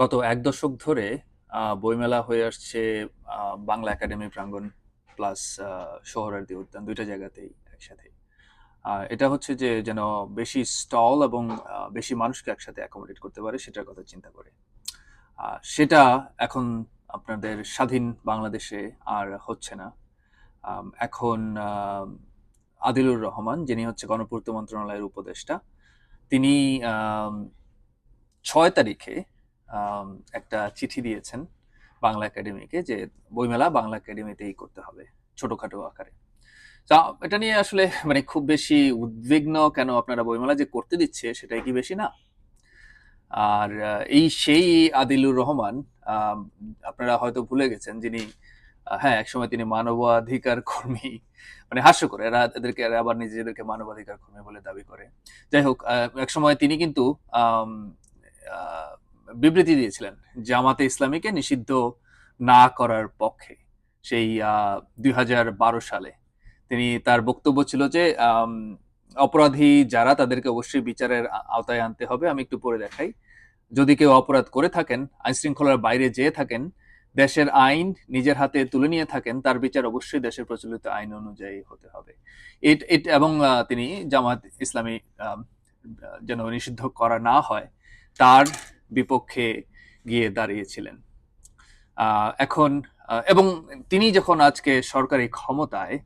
গত এক দশক ধরে বইমেলা হয়ে আসছে বাংলা একাডেমি প্রাঙ্গণ প্লাস সোহরাওয়ার্দী উদ্যান দুইটা জায়গাতেই একসাথে। এটা হচ্ছে যে যেন বেশি স্টল এবং বেশি মানুষকে একসাথে অ্যাকোমোডেট করতে পারে, সেটার কথা চিন্তা করে। সেটা এখন আপনাদের স্বাধীন বাংলাদেশে আর হচ্ছে না। এখন আদিলুর রহমান, যিনি হচ্ছে গণপূর্ত মন্ত্রণালয়ের উপদেষ্টা, তিনি ছয় তারিখে একটা চিঠি দিয়েছেন বাংলা একাডেমিকে যে বইমেলা বাংলা একাডেমিতেই করতে হবে ছোটখাটো আকারে। তা এটা নিয়ে আসলে মানে খুব বেশি উদ্বিগ্ন কেন আপনারা বইমেলা যে করতে দিচ্ছে সেটাই কি বেশি না? আর এই সেই আদিলুর রহমান আপনারা হয়তো ভুলে গেছেন যিনি হ্যাঁ একসময় তিনি মানবাধিকার কর্মী মানে হাস্য করে এরা এদেরকে আবার নিজেদেরকে মানবাধিকার কর্মী বলে দাবি করে। যাই হোক একসময় তিনি কিন্তু বিবৃতি দিয়েছিলেন, জামাতে ইসলামীকে নিষিদ্ধ না করার পক্ষে। সেই দু হাজার বারো সালে তিনি তার বক্তব্য ছিল যে অপরাধী যারা তাদেরকে অবশ্যই বিচারের আওতায় আনতে হবে। আমি একটু পরে দেখাই। যদি কেউ অপরাধ করে থাকেন আইন শৃঙ্খলার বাইরে যেয়ে থাকেন, দেশের আইন নিজের হাতে তুলে নিয়ে থাকেন, তার বিচার অবশ্যই দেশের প্রচলিত আইন অনুযায়ী হতে হবে। এট- এট- এবং তিনি জামাত ইসলামী যেন নিষিদ্ধ করা না হয়, তার বিপক্ষে গিয়ে দাঁড়িয়েছিলেন। এখন এবং তিনি যখন আজকে সরকারি ক্ষমতায়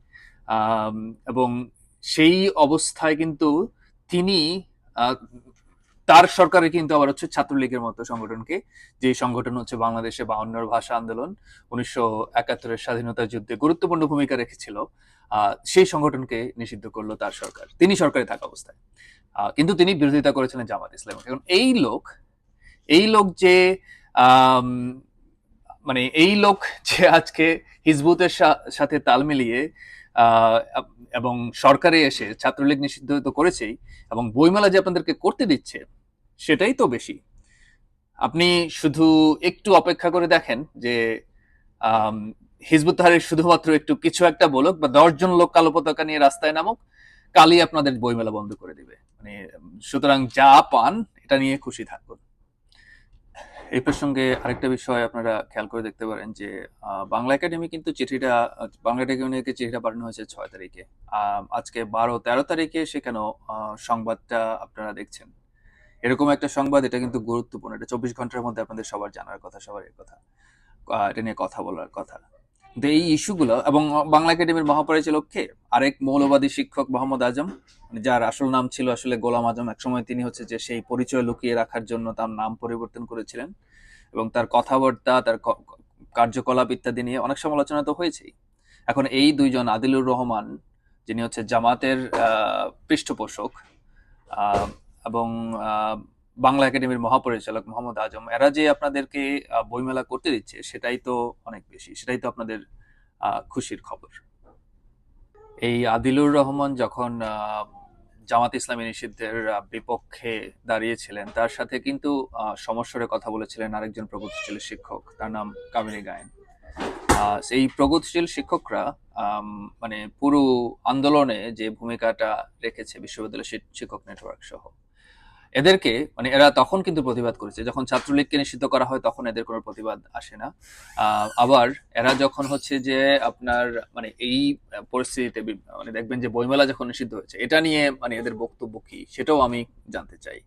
এবং সেই অবস্থায় কিন্তু তিনি তার সরকারে কিন্তু আবার হচ্ছে ছাত্রলীগের মতো সংগঠনকে যে সংগঠন হচ্ছে বাংলাদেশে বাউন্নর ভাষা আন্দোলন, উনিশশো একাত্তরের স্বাধীনতা যুদ্ধে গুরুত্বপূর্ণ ভূমিকা রেখেছিল সেই সংগঠনকে নিষিদ্ধ করল তার সরকার। তিনি সরকারে থাকা অবস্থায়। কিন্তু তিনি বিরোধিতা করেছিলেন জামাত ইসলাম এখন এই লোক এই লোক যে মানে এই লোক যে আজকে হিজবুতের সাথে তাল মিলিয়ে এবং সরকারে এসে ছাত্রলীগ নিষিদ্ধ তো করেছেই, এবং বইমেলা যে আপনাদেরকে করতে দিচ্ছে, সেটাই তো বেশি। আপনি শুধু একটু অপেক্ষা করে দেখেন যে হিজবুত তাহরির শুধুমাত্র একটু কিছু একটা বলুক, বা দশজন লোক কালো পতাকা নিয়ে রাস্তায় নামুক, কালই আপনাদের বইমেলা বন্ধ করে দিবে। মানে সুতরাং যা পান, এটা নিয়ে খুশি থাকুন। এই প্রসঙ্গে আরেকটা বিষয় আপনারা খেয়াল করে দেখতে পারেন যে বাংলা একাডেমি কিন্তু চিঠিটা, বাংলা একাডেমিকে চিঠিটা পাঠানো হয়েছে ছয় তারিখে। আজকে বারো, তেরো তারিখে সেখানেও সংবাদটা আপনারা দেখছেন? এরকম একটা সংবাদ, এটা কিন্তু গুরুত্বপূর্ণ। এটা চব্বিশ ঘণ্টার মধ্যে আপনাদের সবার জানার কথা, সবার কথা। এটা নিয়ে কথা বলার কথা। কিন্তু এই ইস্যুগুলো, এবং বাংলা একাডেমির মহাপরিচালক কে আরেক মৌলবাদী শিক্ষক মোহাম্মদ আজম মানে যার আসল নাম ছিল আসলে গোলাম আজম, একসময় তিনি হচ্ছে যে সেই পরিচয় লুকিয়ে রাখার জন্য তার নাম পরিবর্তন করেছিলেন। এবং তার কথাবার্তা, তার কার্যকলাপ ইত্যাদি নিয়ে অনেক সমালোচনা তো হয়েছেই। এখন এই দুইজন আদিলুর রহমান, যিনি হচ্ছে জামাতের পৃষ্ঠপোষক এবং বাংলা একাডেমির মহাপরিচালক মোহাম্মদ আজম এরা যে আপনাদেরকে বইমেলা করতে দিচ্ছে সেটাই তো অনেক বেশি সেটাই তো আপনাদের খুশির খবর। এই আদিলুর রহমান যখন জামাত ইসলামী নিষিদ্ধের বিপক্ষে দাঁড়িয়েছিলেন তার সাথে কিন্তু আহ, সমস্বরে কথা বলেছিলেন আরেকজন প্রগতিশীল শিক্ষক তার নাম কামিনী গায়েন। সেই প্রগতিশীল শিক্ষকরা মানে পুরো আন্দোলনে যে ভূমিকাটা রেখেছে বিশ্ববিদ্যালয় শিক্ষক নেটওয়ার্ক সহ এদেরকে মানে এরা তখন কিন্তু প্রতিবাদ করেছে। যখন ছাত্রলীগকে নিষিদ্ধ করা হয়, তখন এদের কোনো প্রতিবাদ আসে না। আবার এরা যখন হচ্ছে যে আপনার মানে এই পরিস্থিতিতে মানে দেখবেন যে বইমেলা যখন নিষিদ্ধ হয়েছে, এটা নিয়ে মানে এদের বক্তব্য কি, সেটাও আমি জানতে চাই।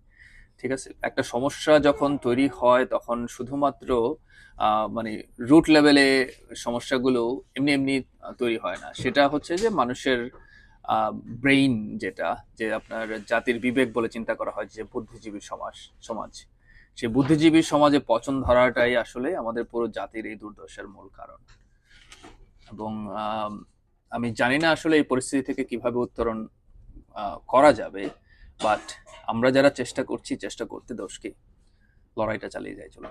ঠিক আছে? একটা সমস্যা যখন তৈরি হয়, তখন শুধুমাত্র মানে রুট লেভেলে সমস্যাগুলো এমনি এমনি তৈরি হয় না। সেটা হচ্ছে যে মানুষের ব্রেইন যেটা, যে আপনার জাতির বিবেক বলে চিন্তা করা হয়, যে বুদ্ধিজীবী সমাজ সমাজ। সেই বুদ্ধিজীবী সমাজে পচন ধরাটাই আসলে আমাদের পুরো জাতির এই দুর্দশার মূল কারণ। এবং আমি জানি না আসলে এই পরিস্থিতি থেকে কীভাবে উত্তরণ করা যাবে বাট আমরা যারা চেষ্টা করছি, চেষ্টা করতে দোষ কি? লড়াইটা চালিয়ে যাই চলো